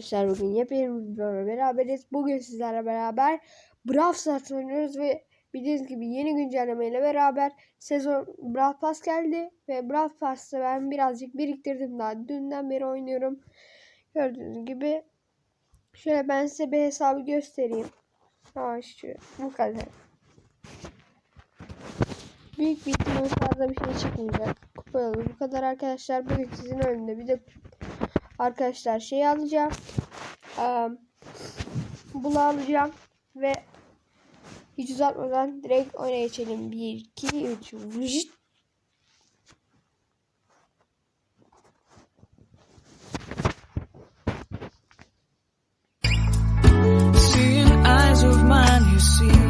Arkadaşlar bugün yepyeni bir videoyla beraberiz. Bugün sizlerle beraber Brawl Stars oynuyoruz ve bildiğiniz gibi yeni güncellemeyle beraber sezon Brawl Pass geldi ve Brawl Pass'ı ben birazcık biriktirdim daha dünden beri oynuyorum. Gördüğünüz gibi şöyle ben size bir hesabı göstereyim. Ha şu bu kadar büyük bir ihtimal fazla bir şey çıkmayacak. Kupaları bu kadar arkadaşlar. Bugün sizin önünde bir de arkadaşlar şey alacağım. Um, bula alacağım ve hiç uzatmadan direkt oyuna geçelim. 1, 2, 3, vıcıt. Of mine you see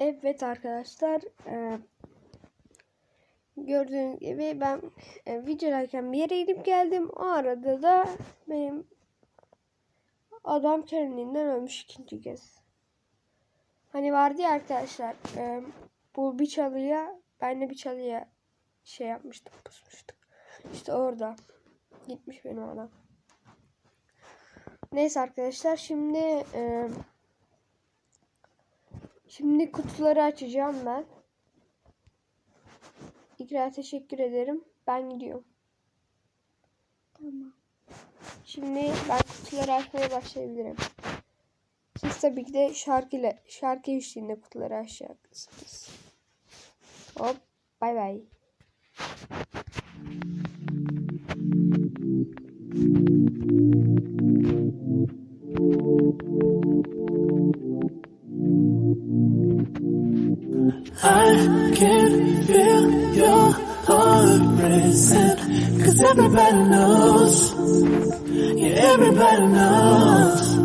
Evet arkadaşlar. e, gördüğünüz gibi ben e, videodayken bir yere gidip geldim. O arada da benim adam kendinden ölmüş ikinci kez. Hani vardı ya arkadaşlar. e, bu bir çalıya ben de bir çalıya şey yapmıştım pusmuştuk. İşte orada. Gitmiş benim adam. Neyse arkadaşlar şimdi e, Şimdi kutuları açacağım ben. İkra teşekkür ederim. Ben gidiyorum. Tamam. Şimdi ben kutuları açmaya başlayabilirim. Siz tabii ki de şarkıyla, şarkı eşliğinde kutuları açacaksınız. Hop. Bay bay. I can feel your heart racing. Cause everybody knows. Yeah, everybody knows.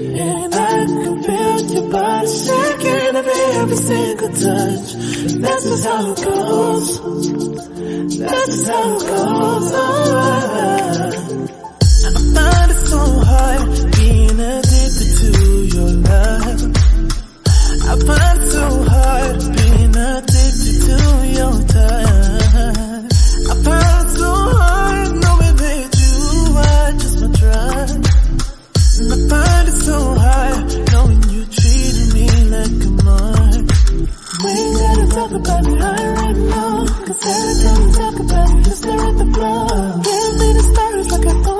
And I can feel your body shaking every, every single touch. And That's just how it goes. That's just how it goes. Oh, I find it so hard Give me the stars like I don't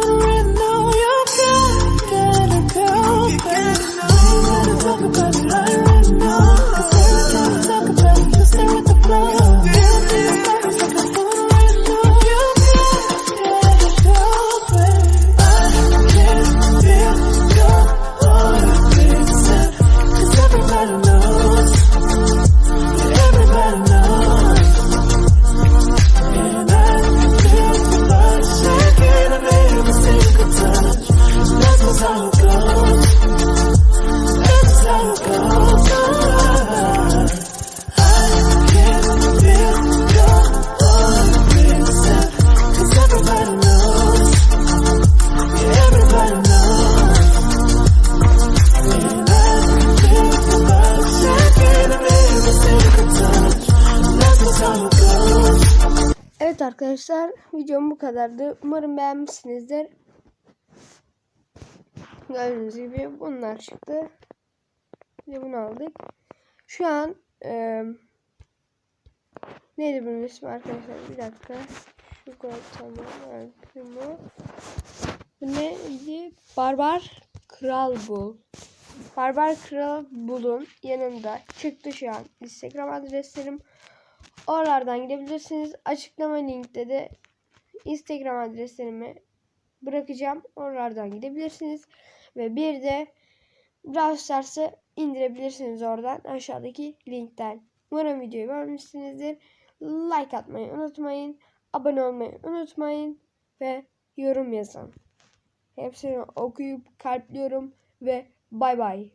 arkadaşlar videom bu kadardı. Umarım beğenmişsinizdir. Gördüğünüz gibi bunlar çıktı. Bir bunu aldık. Şu an e, neydi bunun ismi arkadaşlar? Bir dakika. Şu kadar tamam. Primo. Bu neydi? Barbar Kral Bul. Barbar Kral Bul'un yanında çıktı şu an. Instagram adreslerim. Oralardan gidebilirsiniz. Açıklama linkte de Instagram adreslerimi bırakacağım. Oralardan gidebilirsiniz. Ve bir de Brawl Stars'ı indirebilirsiniz oradan aşağıdaki linkten. Umarım videoyu beğenmişsinizdir. Like atmayı unutmayın. Abone olmayı unutmayın. Ve yorum yazın. Hepsini okuyup kalpliyorum ve bay bay.